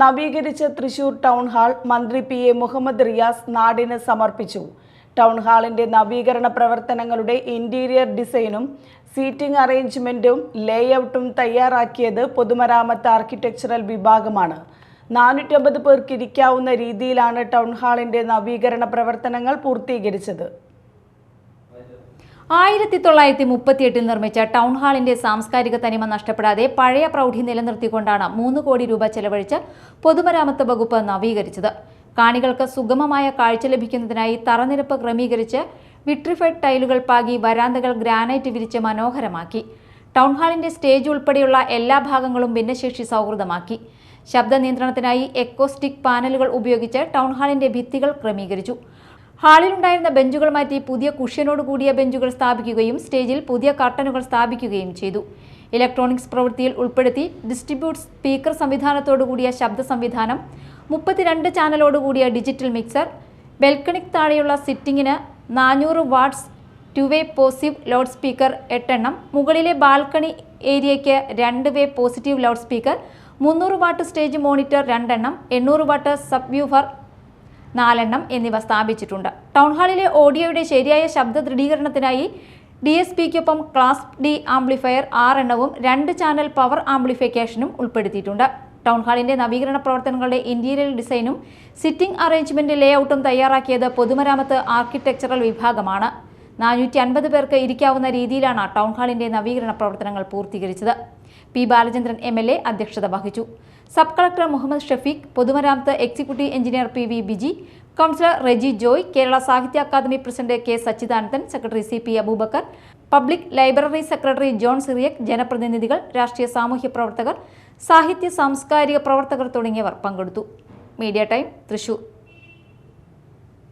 നവീകരിച്ച Thrissur town hall മന്ത്രി P A Muhammad Riyas നാടിന് സമർപ്പിച്ചു. ടൗൺ ഹാളിന്റെ നവീകരണ പ്രവർത്തനങ്ങളുടെ ഇന്റീരിയർ ഡിസൈനും സീറ്റിംഗ് അറേഞ്ച്മെന്റും ലേഔട്ടും തയ്യാറാക്കിയത് പൊതുമരാമത്ത് ആർക്കിടെക്ചറൽ വിഭാഗമാണ്. നാനൂറ്റമ്പത് പേർക്ക് ഇരിക്കാവുന്ന രീതിയിലാണ് ടൗൺ ഹാളിന്റെ നവീകരണ പ്രവർത്തനങ്ങൾ പൂർത്തീകരിച്ചത്. ആയിരത്തി തൊള്ളായിരത്തി മുപ്പത്തിയെട്ടിൽ നിർമ്മിച്ച ടൗൺ ഹാളിന്റെ സാംസ്കാരിക തനിമ നഷ്ടപ്പെടാതെ പഴയ പ്രൗഢി നിലനിർത്തിക്കൊണ്ടാണ് മൂന്ന് കോടി രൂപ ചെലവഴിച്ച് പൊതുമരാമത്ത് വകുപ്പ് നവീകരിച്ചത്. കാണികൾക്ക് സുഗമമായ കാഴ്ച ലഭിക്കുന്നതിനായി തറനിരപ്പ് ക്രമീകരിച്ച് വിട്രിഫൈഡ് ടൈലുകൾ പാകി വരാന്തകൾ ഗ്രാനൈറ്റ് വിരിച്ച് മനോഹരമാക്കി. ടൗൺ ഹാളിന്റെ സ്റ്റേജ് ഉൾപ്പെടെയുള്ള എല്ലാ ഭാഗങ്ങളും ഭിന്നശേഷി സൗഹൃദമാക്കി. ശബ്ദ നിയന്ത്രണത്തിനായി എക്കോസ്റ്റിക് പാനലുകൾ ഉപയോഗിച്ച് ടൗൺ ഹാളിന്റെ ഭിത്തികൾ ക്രമീകരിച്ചു. ഹാളിലുണ്ടായിരുന്ന ബെഞ്ചുകൾ മാറ്റി പുതിയ കുഷ്യനോട് കൂടിയ ബെഞ്ചുകൾ സ്ഥാപിക്കുകയും സ്റ്റേജിൽ പുതിയ കർട്ടനുകൾ സ്ഥാപിക്കുകയും ചെയ്തു. ഇലക്ട്രോണിക്സ് പ്രവൃത്തിയിൽ ഉൾപ്പെടുത്തി ഡിസ്ട്രിബ്യൂട്ട് സ്പീക്കർ സംവിധാനത്തോടുകൂടിയ ശബ്ദ സംവിധാനം മുപ്പത്തിരണ്ട് ചാനലോടുകൂടിയ ഡിജിറ്റൽ മിക്സർ ബെൽക്കണിക്ക് താഴെയുള്ള സിറ്റിങ്ങിന് നാനൂറ് watts two way positive loud speaker എട്ടെണ്ണം മുകളിലെ ബാൽക്കണി ഏരിയയ്ക്ക് രണ്ട് വേ പോസിറ്റീവ് ലൗഡ് സ്പീക്കർ മുന്നൂറ് വാട്ട് സ്റ്റേജ് മോണിറ്റർ രണ്ടെണ്ണം എണ്ണൂറ് വാട്ട് സബ് വ്യൂഫർ നാലെണ്ണം എന്നിവ സ്ഥാപിച്ചിട്ടുണ്ട്. ടൗൺഹാളിലെ ഓഡിയോയുടെ ശരിയായ ശബ്ദ ദൃഢീകരണത്തിനായി ഡി എസ് പിക്കൊപ്പം ക്ലാസ് ഡി ആംപ്ലിഫയർ ആറെണ്ണവും രണ്ട് ചാനൽ പവർ ആംപ്ലിഫിക്കേഷനും ഉൾപ്പെടുത്തിയിട്ടുണ്ട്. ടൗൺഹാളിന്റെ നവീകരണ പ്രവർത്തനങ്ങളുടെ ഇന്റീരിയർ ഡിസൈനും സിറ്റിംഗ് അറേഞ്ച്മെന്റ് ലേഔട്ടും തയ്യാറാക്കിയത് പൊതുമരാമത്ത് ആർക്കിടെക്ചറൽ വിഭാഗമാണ്. നാനൂറ്റി അൻപത് പേർക്ക് ഇരിക്കാവുന്ന രീതിയിലാണ് ടൗൺഹാളിന്റെ നവീകരണ പ്രവർത്തനങ്ങൾ പൂർത്തീകരിച്ചത്. പി ബാലചന്ദ്രൻ എം അധ്യക്ഷത വഹിച്ചു. സബ് കളക്ടർ മുഹമ്മദ് ഷഫീഖ് പൊതുമരാമത്ത് executive engineer P V Biji councillor Reji Joy Kerala Sahitya Akademi president K Sachidanandan secretary C P Abubakar public library secretary John Cyriac ജനപ്രതിനിധികൾ രാഷ്ട്രീയ സാമൂഹ്യ പ്രവർത്തകർ സാഹിത്യ സാംസ്കാരിക പ്രവർത്തകർ തുടങ്ങിയവർ പങ്കെടുത്തു. Media Time Thrissur.